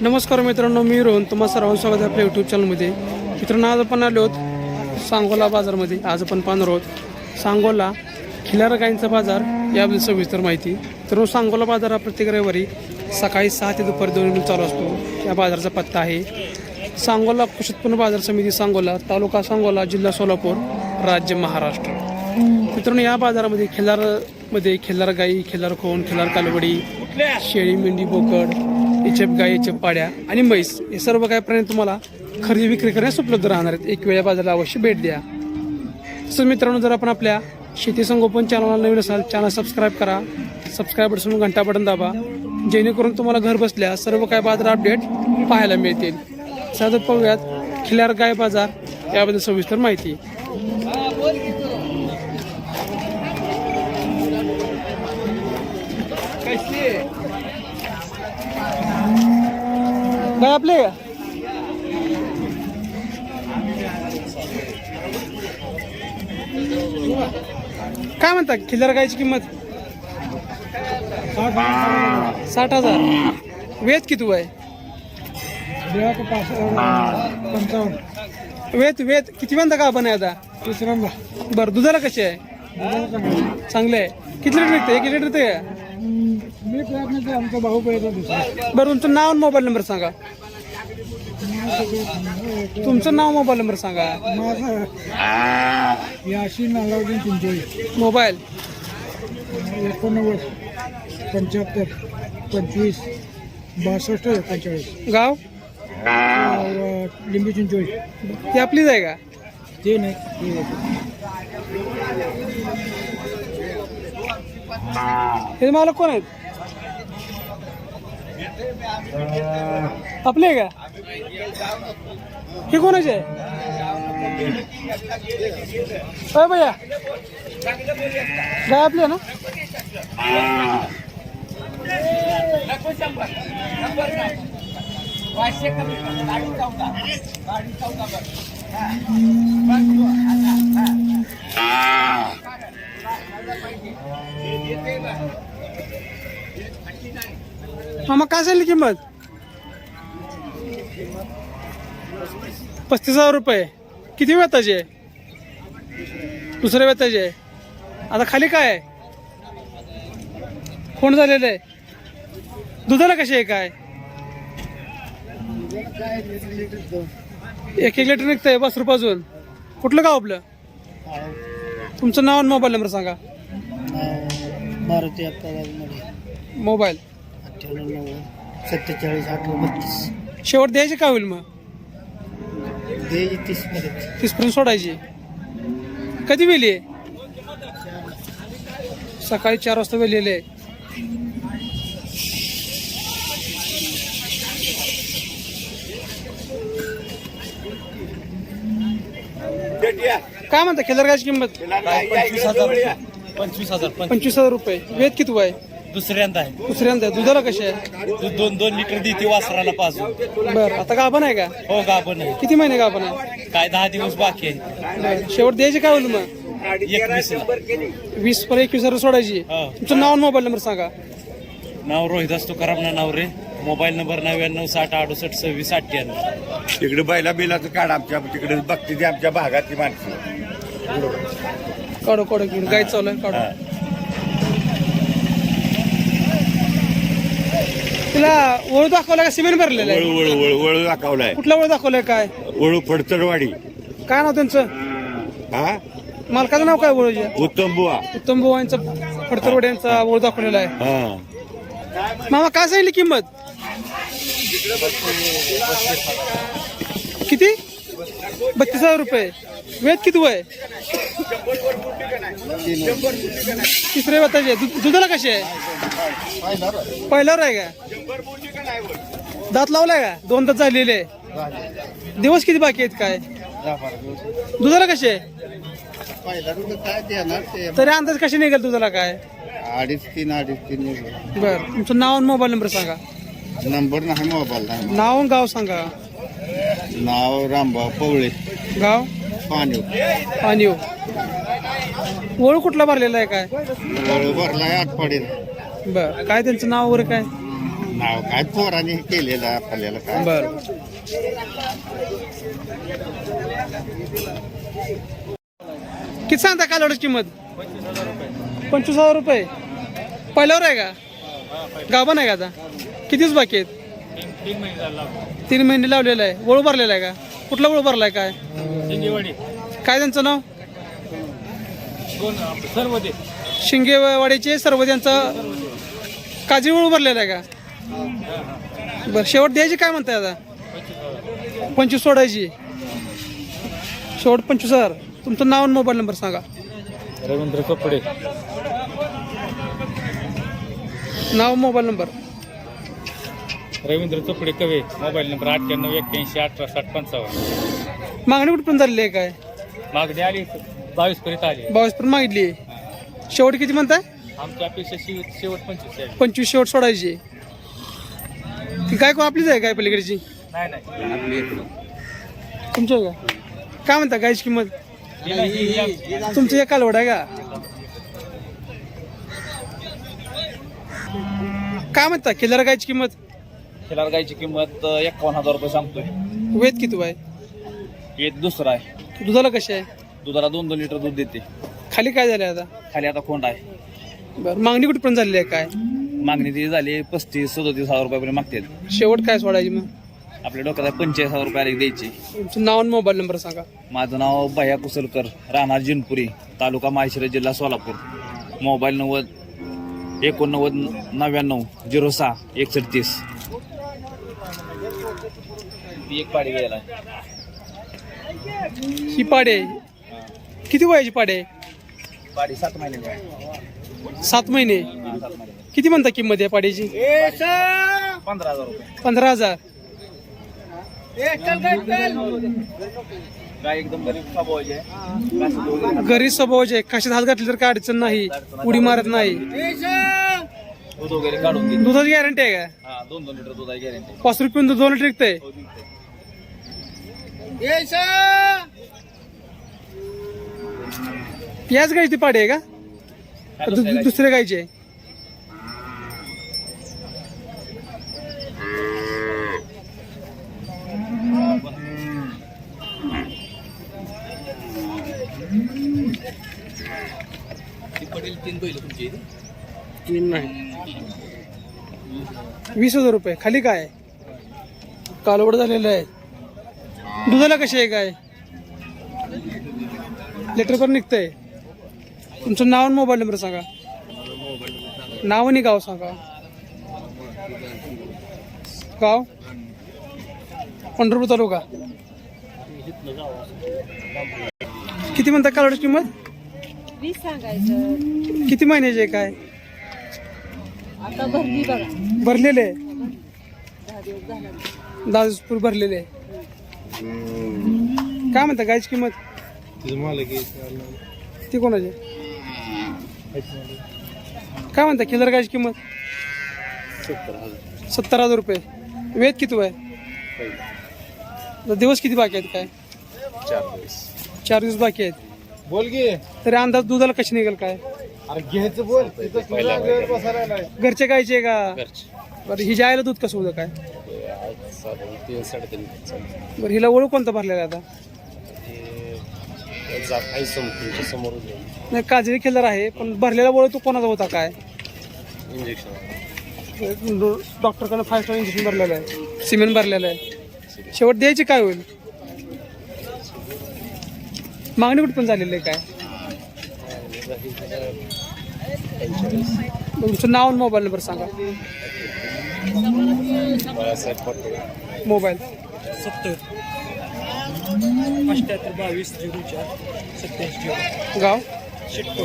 नमस्कार मित्रांनो मी रोहन. तुम्हाला सर्वांचं स्वागत आहे आपल्या यूट्यूब चॅनलमध्ये मित्रांनो आज आपण आलो आहोत सांगोला बाजारमध्ये. आज आपण पाहणार आहोत सांगोला खिलार गायींचा बाजार. याबद्दल सविस्तर माहिती. तर सांगोला बाजार हा प्रत्येक रविवारी सकाळी सहा ते दुपारी दोन मिनिट चालू असतो. या बाजाराचा पत्ता आहे सांगोला कृषी उत्पन्न बाजार समिती सांगोला तालुका सांगोला जिल्हा सोलापूर राज्य महाराष्ट्र. मित्रांनो या बाजारामध्ये खिलारमध्ये खिल्लार गाई खिल्लार खोन खिल्लार कालवडी शेळी मेंढी बोकड इचेप गाय इचेप पाड्या आणि म्हैस हे सर्व काही प्राणी तुम्हाला खरेदी विक्री करण्यास उपलब्ध राहणार आहेत. एक वेळा बाजाराला अवश्य भेट द्या. तसंच मित्रांनो जर आपण आपल्या शेती संगोपन चॅनलला नवीन असाल चॅनल सबस्क्राईब करा. सबस्क्राईब बटन घंटा बटन दाबा. जेणेकरून तुम्हाला घर बसल्या सर्व काय बाजार अपडेट पाहायला मिळतील. साधं पाहूयात खिलार गाय बाजार याबद्दल सविस्तर माहिती. गाय आपले? काय म्हणता खिल्लार गायची किंमत? साठ हजार. वेद किती आहे वेद वेद किती म्हणता का आपण आता? तिसऱ्यांदा. बरं दुधाला कशी आहे? चांगले आहे. किती लिटर एक लिटर ते? मी प्रयत्न आमचा भाऊ पाहिजे दुसरा बरं तुमचं नाव आणि मोबाईल नंबर सांगा. तुमचं नाव मोबाईल नंबर सांगा. माझा याशी नालावडीन चिंचोळी मोबाईल. एकोणनव्वद पंच्याहत्तर पंचवीस बासष्ट एकोणचाळीस. गाव? लिंबू चिंचोळी. ती आपलीच आहे का? ते नाही. हे. मालक कोण आहेत? आपले का? हे कोणाचे? आहे भैया. गाय आपली ना? मामा काय सांगली किंमत? पस्तीस हजार रुपये. किती वेताचे? आहे दुसऱ्या आहे आता खाली काय कोण झालेलं आहे? दुधाला कशी आहे काय? एक एक लिटर निघतंय बस रुपयाजून कुठलं गाव आपलं? तुमचं नाव आणि मोबाईल नंबर सांगा. मारुती अप्पामध्ये मोबाईल? अठ्ठ्याण्णव नव्वद सत्तेचाळीस अठरा बत्तीस. शेवट द्यायचे काय होईल मग? दे तीस पर्यंत. तीसपर्यंत सोडायची. कधी वेली आहे? सकाळी चार वाजता वेलेले आहे. काय म्हणता खेलर गायची किंमत? पंचवीस हजार पंचवीस हजार पण पंचवीस हजार रुपये. वेद किती आहे दुसऱ्यांदा आहे. दुसऱ्यांदा आहे. दुधाला कशी आहे? दूध दोन दोन लिटर देते वासराला पाजून बरं. आता गाभण आहे का? हो गाभण आहे. किती महिने गाभण आहे? काय दहा दिवस बाकी आहे. बरं. शेवट द्यायचे काय होईल मग? एकवीस वीस पर एकवीस हजार सोडायची. हो. तुमचं नाव आणि मोबाईल नंबर सांगा. नाव रोहित असतो करामना नाव रे. मोबाईल नंबर नव्याण्णव साठ अडुसष्ट सव्वीस अठ्ठ्याण्णव. तिकडे बैला बिलाचं काढ आमच्या तिकडे बघते ती आमच्या भागातली माणसं. काढू काढू घेऊन गाय चालू आहे काढू. तिला ओळू दाखवला का? सिमेंट भरलेलं आहे. वळू वळू वळू वळू दाखवलाय. कुठला ओळू दाखवलाय काय? वळू फडतरवाडी. काय नाव त्यांचं? हा? मालकाचं नाव काय ओळूच्या उत्तम बुवा. उत्तम बुवांचं फडतरवड यांचा ओळू दाखवलेला आहे. हा. मामा काय सांगितली किंमत? किती? बत्तीस हजार रुपये. वेद किती वय? तिसरे वाताचे दुधाला कशी आहे? पहिल्यावर आहे का? दात लावलाय का? दोन दात झालेले. दिवस किती बाकी आहेत काय? दुधाला कशी आहे? तरी अंदाज कशी निघेल दुधाला काय? अडीच तीन अडीच तीन निघाले. बर. तुमचं नाव आणि मोबाईल नंबर सांगा. नंबर नाही मोबाईल नाही नाव आणि गाव सांगा. नाव रामभाऊ पवळे. गाव? पाणी. आणि ओळख कुठला भरलेला आहे काय? भरलाय आठ पडेल बर. काय त्यांचं नाव वगैरे काय? नाव काय पोराने केलेलं आपल्याला काय? बर. किती सांगता कालवडाची किंमत? पंचवीस हजार रुपये. पहिल्यावर आहे का? गाभण आहे का आता? कितीच बाकी आहेत? तीन महिने लावलेला आहे. वळू भरलेला आहे का? कुठला वळू भरलाय काय? काय त्यांचं नाव? शिंगेवाडीचे सर्व त्यांचं काजी वळू भरलेला आहे का? बरं शेवट द्यायची काय म्हणताय आता? पंचवीस सोडायची. शेवट पंचवीस हजार. तुमचं नाव आणि मोबाईल नंबर सांगा. रवींद्र कपडे. नाव मोबाईल नंबर. रवींद्र चोपडे कवे. मोबाईल नंबर अठ्ठ्याण्णव एक्क्याऐंशी अठरा साठ पंचावन्न. मागणी कुठपर्यंत झालेली आहे काय? मागणी आली. बावीस पर्यंत आली. बावीस पर्यंत मागितली. शेवट किती म्हणताय? आमची अपेक्षा शेवट शेवट पंचवीस आहे. पंचवीस शेवट सोडायची. ती काय कोण आपलीच आहे काय पलीकडची? नाही नाही. तुमची आहे का? काय म्हणता गायची किंमत? ही नाही, ही- ही आमची. तुमची एक कालवड आहे का? काय म्हणता किल्लर गायची किंमत? खिलार गायची किंमत अं, एकावन्न हजार रुपये सांगतोय. वेद किती आहे एक दुसरा आहे. दुधाला कशी आहे? दुधाला दोन दोन लिटर दूध देते. खाली काय झालं आता? खाली आता कोंड आहे. बरं मागणी कुठपर्यंत झालेली आहे काय? मागणी ती झाली पस्तीस सदोतीस हजार रुपयापर्यंत मागतात शेवट काय सोडायची मग? आपल्या डोक्यात आहे पंचेचाळीस हजार रुपये द्यायची. तुमचं नाव आणि मोबाईल नंबर सांगा. माझं नाव भैया कुसलकर राहणार जिनपुरी तालुका माहेश्वरी जिल्हा सोलापूर. मोबाईल नव्वद एकोणनव्वद नव्याण्णव झिरो सहा एकसष्ट तीस. ती एक पाडी घ्यायला. ही पाडे किती वयाची पाडे? पाडी सात महिने सात महिने. किती म्हणता किंमत आहे पाड्याची पंधरा हजार रुपये. पंधरा हजार. गाय एकदम गरीब स्वभावाची आहे. घरी स्वभावाचे कशात हात घातले तर काय अडचण नाही. उडी मारत नाही. दूध वगैरे काढून दे दुधाची गॅरंटी आहे का? हा दोन दोन लिटर दुधाची गॅरंटी पाच रुपये दोन लिटर विकतंय. याच गायची ती पाडी आहे का? का दु- दुसऱ्या गायची आहे. तीन वीस हजार रुपये. खाली काय कालवड झालेलं आहे. दुधाला कशी आहे काय लेटर पण निघतंय. तुमचं नाव आणि मोबाईल नंबर सांगा. नाव आणि गाव सांगा. गाव? पंढरपूर तालुका. किती म्हणता कालवडाची किंमत? वीस सांगायचं. किती महिन्याची आहे काय? आता भरली बघा. भरलेले आहे? दहा दिवस झाला. दहा दिवस पूर्वी भरलेले आहे. काय म्हणता गायची किंमत? ती कोणाची? काय म्हणता किलर गायची किंमत? सत्तर हजार. रुपये. वेद किती आहे दिवस किती बाकी आहेत काय? चार दिवस. बाकी आहेत. बोल गे तरी अंदाज दुधाला कशी निघेल काय? अरे घ्यायचं बोल. तिथं तुला वेळ बसायला घरचे गायचे का? बरं हिच्या आईला दूध कसं होतं काय? बरं हिला ओळख कोणता भरलेला आहे आता? समोर नाही काजळी खेळणार आहे पण भरलेला ओळख तो कोणाचा होता काय? डॉक्टरकडे फाय स्टार इंजेक्शन भरलेलं आहे. सिमेंट भरलेलं आहे. शेवट द्यायची काय होईल? मागणी कुठे पण झालेली आहे काय? तुमचं नाव आणि मोबाईल नंबर सांगा. मोबाईल सत्तर. अठ्याहत्तर बावीस झिरो चार सत्याऐंशी गाव? शिट्टो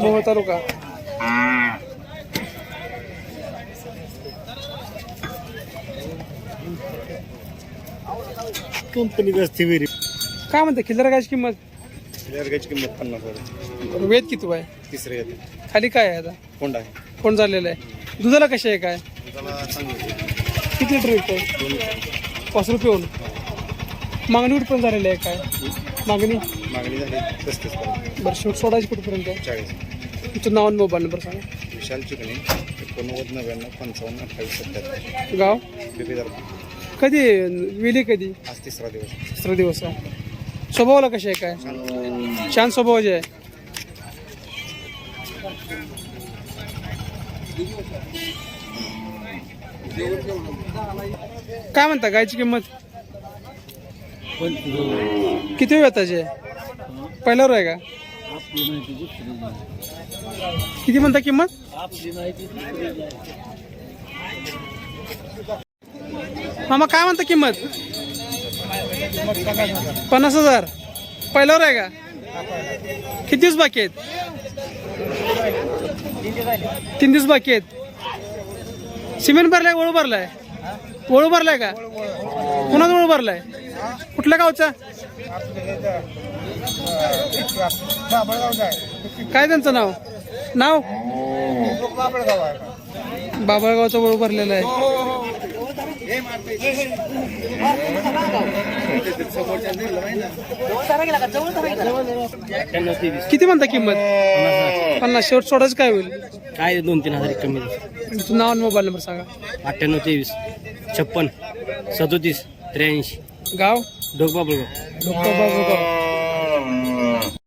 मोहोळ तालुका. कंपनी असते वेरी काय म्हणते खिल्लर गायची किंमत? गायची किंमत पन्नास हजार. वेद किती आहे तिसरे येते खाली काय आहे आता? कोंड आहे. कोण झालेलं आहे. दुधाला कशी आहे काय? त्याला चांगली किती लिटर विकतंय? पाच रुपये होऊन. मागणी कुठपर्यंत झालेली आहे? काय? मागणी? मागणी झाली पस्तीस बरं शेवट सोडायची कुठपर्यंत? चाळीस. तुमचं नाव आणि मोबाईल नंबर सांगा. विशाल चिकणे एकोणनव्वद नव्याण्णव पंचावन्न अठ्ठावीस सत्त्याहत्तर गाव? कधी? वेली कधी? आज तिसरा दिवस. तिसरा दिवस आहे स्वभावाला कशी आहे काय? छान स्वभावाचे आहे. काय म्हणता गायची किंमत? किती वेळ त्याचे पहिल्यावर आहे का? किती म्हणता किंमत? मामा काय म्हणता किंमत? पन्नास हजार. पहिल्यावर आहे का? किती दिवस बाकी आहेत? तीन दिवस बाकी आहेत. सिमेंट भरलाय वळू भरलाय? वळू भरलाय का? कुणाचा वळू भरलाय? कुठल्या गावचा? काय त्यांचं नाव? नाव? बाबळगावचा वळू भरलेला आहे. किती म्हणता किंमत? पन्नास. शेवट सोडायचं काय होईल? काय दोन तीन हजार कमी नाव आणि मोबाईल नंबर सांगा. अठ्ठ्याण्णव तेवीस. छप्पन सदोतीस त्र्याऐंशी. गाव? ढोकबाबळगाव डॉक्टर बाबूगाव